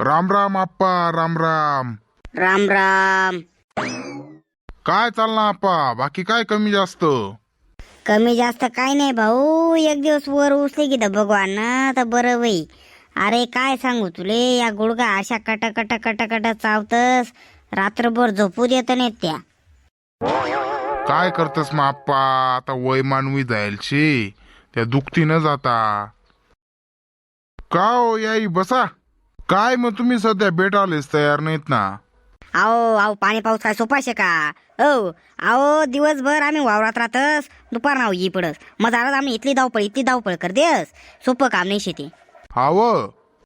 राम राम आप्पा राम राम. राम राम. काय चालना आप्पा? बाकी काय कमी जास्त? कमी जास्त काय नाही भाऊ. एक दिवस वर उचले की तर भगवान. ना तर बरं वई अरे काय सांगू तुले? या गुडगा अशा कट कट कट कट चावतस. रात्रभर झोपू देत नाहीत त्या. काय करतस मग आप्पा? आता वय मानवी जायलशी. त्या दुखतीनच आता का हो याई? बसा. काय मग तुम्ही सध्या भेटालेच तयार नाहीत ना? अहो अहो पाणी पाऊस काय सोपाशे का? हो अहो दिवसभर आम्ही वावरात राहतस दुपार नाव ये पडस. मग जरा आम्ही इथली धावपळ इथली धावपळ कर देस सोपं काम नाही शेती. हाव?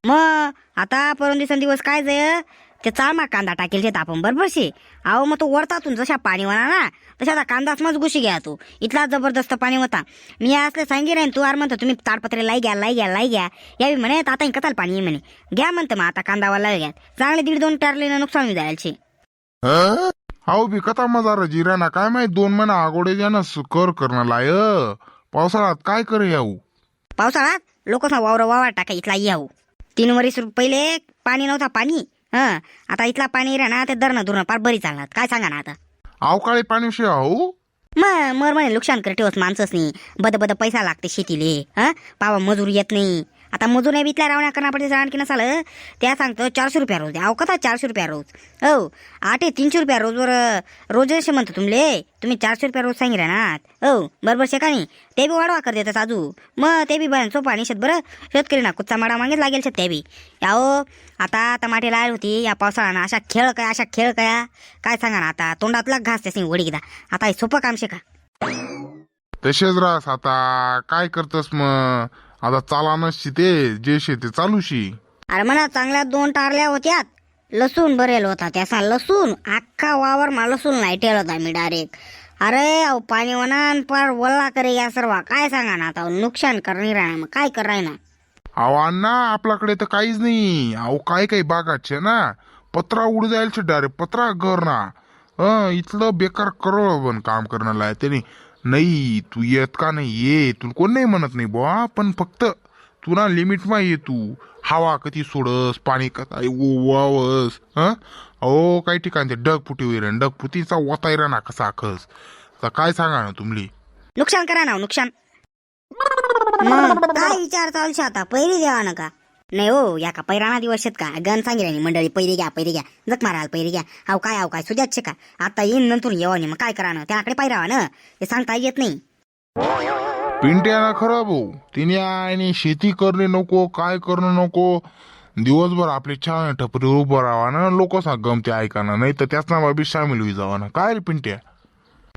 मग आता परम दिवस दिवस काय जाय? ते चाळमा कांदा टाकेल शेत आपण. बरोबर शे. अहो मग तो वरतातून जशा पाणी वना ना तशा आता कांदाच मज घुशी घ्या तू. इथला जबरदस्त पाणी होता. मी असले सांगे रे तू आर म्हणतो तुम्ही ताडपत्रे लाई घ्या लाई घ्या लाई घ्या. यावी म्हणे आता कताल पाणी आहे म्हणे. घ्या म्हणतं मग आता कांदावाला घ्या. चांगले दीड दोन टारले नुकसान होईल जायचे. हाव बी कथा मजा जिरा ना काय माहीत दोन महिना आगोडे द्या ना कर करणं लाय पावसाळ्यात काय करे याऊ? पावसाळ्यात लोक वावर वावर टाका इथला याऊ. तीन वर्ष पहिले पाणी नव्हता पाणी. हं आता इथला पाणी रे ना ते धरणं धुरणं पार बरी चालणार. काय सांगा ना आता? अवकाळी पाणी शे हाऊ मग मर म्हणे नुकसान कर ठेवस माणसंच नाही बद बद पैसा लागते शेतीले हा? पावा मजूर येत नाही. आता मजूर नाही बितल्या रावण्या करणार पडते आणखी नसाल त्या सांगतो चारशे रुपया रोज अहो कथा चारशे रुपया रोज. हो आठ तीनशे रुपया रोजवर रोज असे म्हणतो तुमले. तुम्ही चारशे रुपया रोज सांगितलं ना. हो बरोबर शे का नाही? ते बी वाढवा कर देतात आजू. मग ते बी बरं सोपा आणि शेत बरं शेतकरी ना कुच्चा माडा मागेच लागेल शेत ते बी. याओ आता टमाटे लायल होती या पावसाळ्यानं अशा खेळ काय अशा खेळ काय. काय सांगा ना आता तोंडातला घास त्याची वडी घ्या आता हे सोपं काम शे का? तसेच राहस आता काय करतस मग? आता चालानच ते जे शे ते चालूशी अरे म्हणा चांगल्या दोन टारल्या होत्यात. लसूण भरेल होता त्याचा. लसूण अख्खा वावर मा लसूण नाही ठेवला होता मी डायरेक्ट अरे अहो पाणी वनान पर वल्ला करे या सर्व. काय सांगा ना आता नुकसान करणी राहणार मग. काय कराय ना अहो अण्णा आपल्याकडे तर काहीच नाही. अहो काय काही बागाचे ना. पत्रा उड जायला डायरेक्ट पत्रा घर ना हं इथलं बेकार करो पण काम करण्याला त्याने नाही तू येत का नाही? ये तुला कोण नाही म्हणत नाही बुवा पण फक्त तू ना लिमिटमा ये तू. हवा कधी सोडस पाणी कथा ओवावस हं? अहो काही ठिकाणी ते डगफुटी डग डगफुटीचा वतायरा ना कसा खस. तर काय सांगा ना तुमली नुकसान करा ना हो, नुकसान. मग काय विचार चालू आता? पहिली द्यावा ना का नाही हो या का पैराणा दिवस शेत का? गण सांगितलं नाही मंडळी पहिली घ्या पहिली घ्या. जग माराल पहिली घ्या. हाव काय हाव काय सुद्याच का? आता येईन नंतर येवा नाही मग काय करा ना? त्याकडे पायरावा ना? हे सांगता येत नाही. पिंट्यानं खरं भाऊ तिने आणि शेती करणे नको काय करणं नको. दिवसभर आपले छान टपरीवर उभं राहा ना? लोक सांग गमते ऐकाना नाही तर त्याच ना बाबी सामील होई जावा ना. काय रे पिंट्या?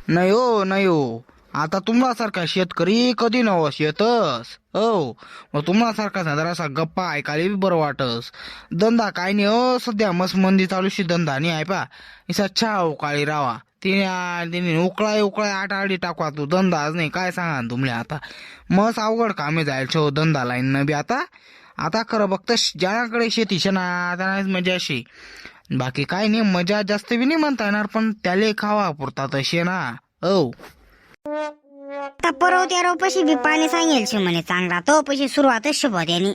नाही हो नाही हो. आता तुम्हासारखा शेतकरी कधी नव शेतस? हो. मग तुम्हासारखा जरासा गप्पा ऐकायला बी बरं वाटस. धंदा काय नाही हो सध्या मस्त मंदी चालूशी धंदा नाही आहे पा इसा छा उकाळी रावा. तिने तिने उकळाय उकळाय आठ आडी टाकवा तू धंदाच नाही काय सांगा ना तुमले आता? मस्त अवघड कामे जायचं हो धंदा लाईन बी आता. आता खरं बघत ज्याकडे शेती शे ना त्यांना मजा अशी. बाकी काय नाही मजा जास्त बी नाही म्हणता येणार पण त्याले खावा पुरता तसे ना हो. आता परव त्या रोपाशी बी पाणी सांगेल शे म्हणे चांगला. तो पशी सुरुवातच शुभ त्यांनी.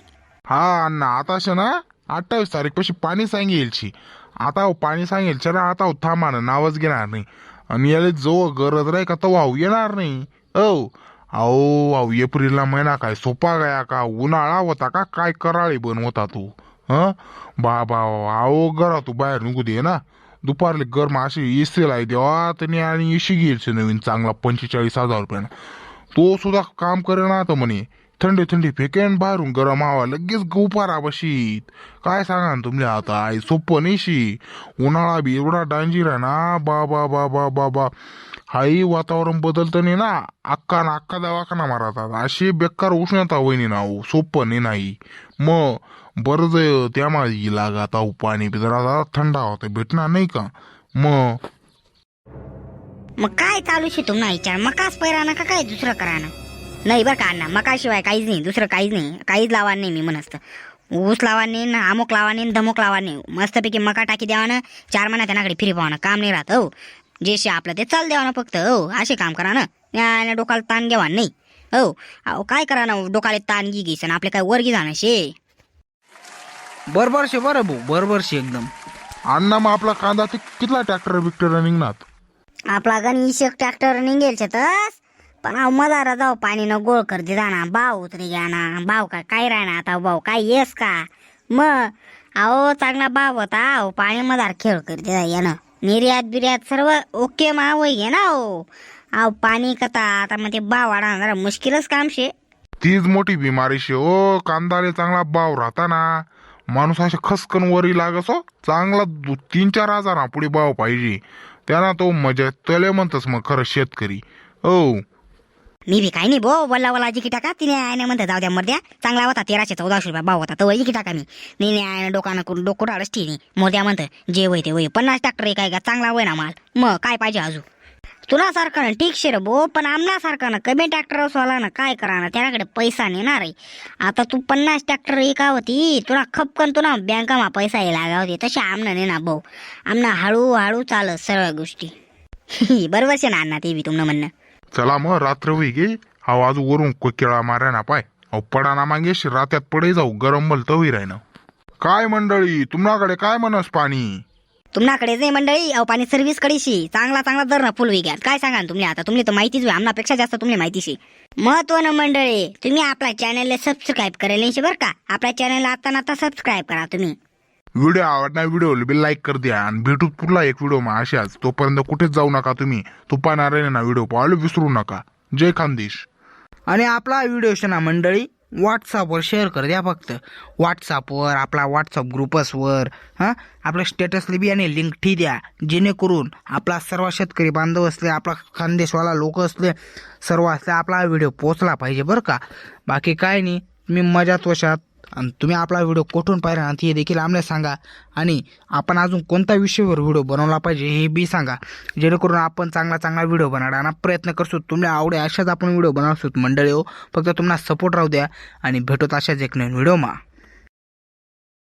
हा अण्णा आता शे ना अठ्ठावीस तारीख पाशी पाणी सांगेलची आता हो पाणी सांगेल ना आता हो थांबा ना नावच घेणार नाही. आणि याला जो गरज राही का तो वाहू येणार नाही. हो. अहो अहो एप्रिलला महिना काय सोपा गया का? उन्हाळा होता का? काय कराळी बन होता तू? हं? बा बा अहो घरा तू बाहेर निघू दे ना. दुपारले गरम अशी एसी लाई देवा त्यांनी आणि इशी घेईल नवीन चांगला पंचेचाळीस हजार रुपयानं. तो सुद्धा काम करे ना तर म्हणे. थंडी थंडी फेकेन बाहेरून गरम हवा लगेच गुपारा बशीत. काय सांगा ना तुम्ही आता आई सोपं नाही उन्हाळा बी एवढा डांजीर आहे ना बा बा बा बा बा बा. हाही वातावरण बदलतं नाही ना. अक्का ना अक्का दवाखाना मारतात. अशी बेकार उष्णता वहिनी ना हो सोपं नाही नाही. मग बरं त्या माझी लागा आता पाणी बी जरा थंडा होता भेटणार नाही का? मग मग काय चालू शे तुम्हाला विचार मकाच पैरा ना का काय दुसरं करा ना? नाही बरं का अण्णा मकाशिवाय काहीच नाही दुसरं काहीच नाही काहीच लावा नाही मी म्हणत ऊस लावा नाही ना अमुक लावा नाही धमुक लावा नाही. मस्तपैकी मका टाकी द्यावा ना चार महिना त्यांनाकडे फिरी पावा ना काम नाही राहत हो. जे शे आपलं ते चाल द्यावा ना फक्त हो. असे काम करा ना. डोकाला ताण घ्यावा नाही. हो. अहो काय करा ना डोकाला ताण गी घेसन आपले काय वर्गी जाणं शे. बरोबर शे बरं भाऊ बरोबर शे एकदम. अण्णा मग आपला कांदा ते कितला ट्रॅक्टर बिक्टर निघणार आपला गणेश एक ट्रॅक्टर निघेल शेतस पण अहो मदारा जाऊ पाणी न गोळ कर दे ना भाव उतरी घ्या ना भाव का काय राहणार आता? भाऊ काय येस का? मग अहो चांगला भाव होता. अहो पाणी मदार खेळ कर दे यानं. निर्यात बिर्यात सर्व ओके मा वय घे ना हो. अहो पाणी कथा आता मग ते भाव वाढा जरा मुश्किलच काम शे. तीच मोठी बिमारी शे ओ कांदाले चांगला भाव राहता ना. माणूस अशा खसकन वरी लागस हो चांगला दु- तीन चार हजार पुढे भाव पाहिजे. त्यांना तो मजा त्याला म्हणतस मग खरं शेतकरी. हो. मी बी काय नाही भो बोलला बोला जिकी टाका. तिने आयने म्हणते जाऊ द्या मर्द्या. चांगला होता तेराशे चौदाशे रुपये भाव होता तो जिकी टाका मी. नाही नाही आयने डोकानं करून डोकं टाळच ठीक नाही मोद्या म्हणतं जे वय ते वय पन्नास ट्रॅक्टर काय का? चांगला वय ना माल. मग काय पाहिजे अजून? तुला सारखं ठीक शे रे भो पण आमना सारखं ना कमी ट्रॅक्टर वाला ना काय करा ना? त्याकडे पैसा नेणार आहे. आता तू पन्नास ट्रॅक्टर एका होती तुला खपकन तुला बँकामा पैसा ये लागा होती. तसे आमना ने ना भाऊ. आमना हळूहळू चालत सर्व गोष्टी. बरोबर शे ना अण्णा ते बी तुमनं म्हणणं. चला मग रात्र होई गे हा आज वरून कोकिळा मारा ना पाय. अहो पडा ना मागेश रात्यात पडे जाऊ. गरम बलत होई राहिनं. काय मंडळी तुम्हाकडे काय म्हणस पाणी? तुमनाकडे जे मंडळी. अहो पाणी सर्व्हिस कडेशी चांगला चांगला दर ना फुल विक्यात काय सांगा ना तुम्ही आता? तुम्ही तर माहितीच होय आमनापेक्षा जास्त तुम्ही माहितीशी. महत्वानं मंडळी तुम्ही आपल्या चॅनलला सबस्क्राईब करेल नाही बरं का? आपल्या चॅनलला आता ना आता सबस्क्राईब करा तुम्ही. व्हिडिओ आवडणार व्हिडिओ बी लाईक कर द्या. आणि भेटू पुढला एक व्हिडिओ मग अशाच. तोपर्यंत कुठेच जाऊ नका तुम्ही. तुपाणार ना व्हिडिओ पाहायला विसरू नका. जय खानदेश. आणि आपला व्हिडिओ ना मंडळी व्हॉट्सअपवर शेअर कर द्या फक्त. व्हॉट्सअपवर आपला व्हॉट्सअप ग्रुपसवर हां? आपल्या स्टेटसला बी आणि लिंक ठी द्या. जेणेकरून आपला सर्व शेतकरी बांधव असले आपला खानदेशवाला लोक असले सर्व असले आपला व्हिडिओ पोचला पाहिजे बरं का? बाकी काय नाही. मी मजात वशात. आणि तुम्ही आपला व्हिडिओ कुठून पाहिला ना हे देखील आम्हाला सांगा. आणि आपण अजून कोणत्या विषयावर व्हिडिओ बनवला पाहिजे हे बी सांगा. जेणेकरून आपण चांगला चांगला व्हिडिओ बनवण्याचा प्रयत्न करतो तुम्हाला आवडे अशाच आपण व्हिडिओ बनवतो मंडळी हो. फक्त तुम्हाला सपोर्ट राहू द्या आणि भेटत अशाच एक नवीन व्हिडिओ मा.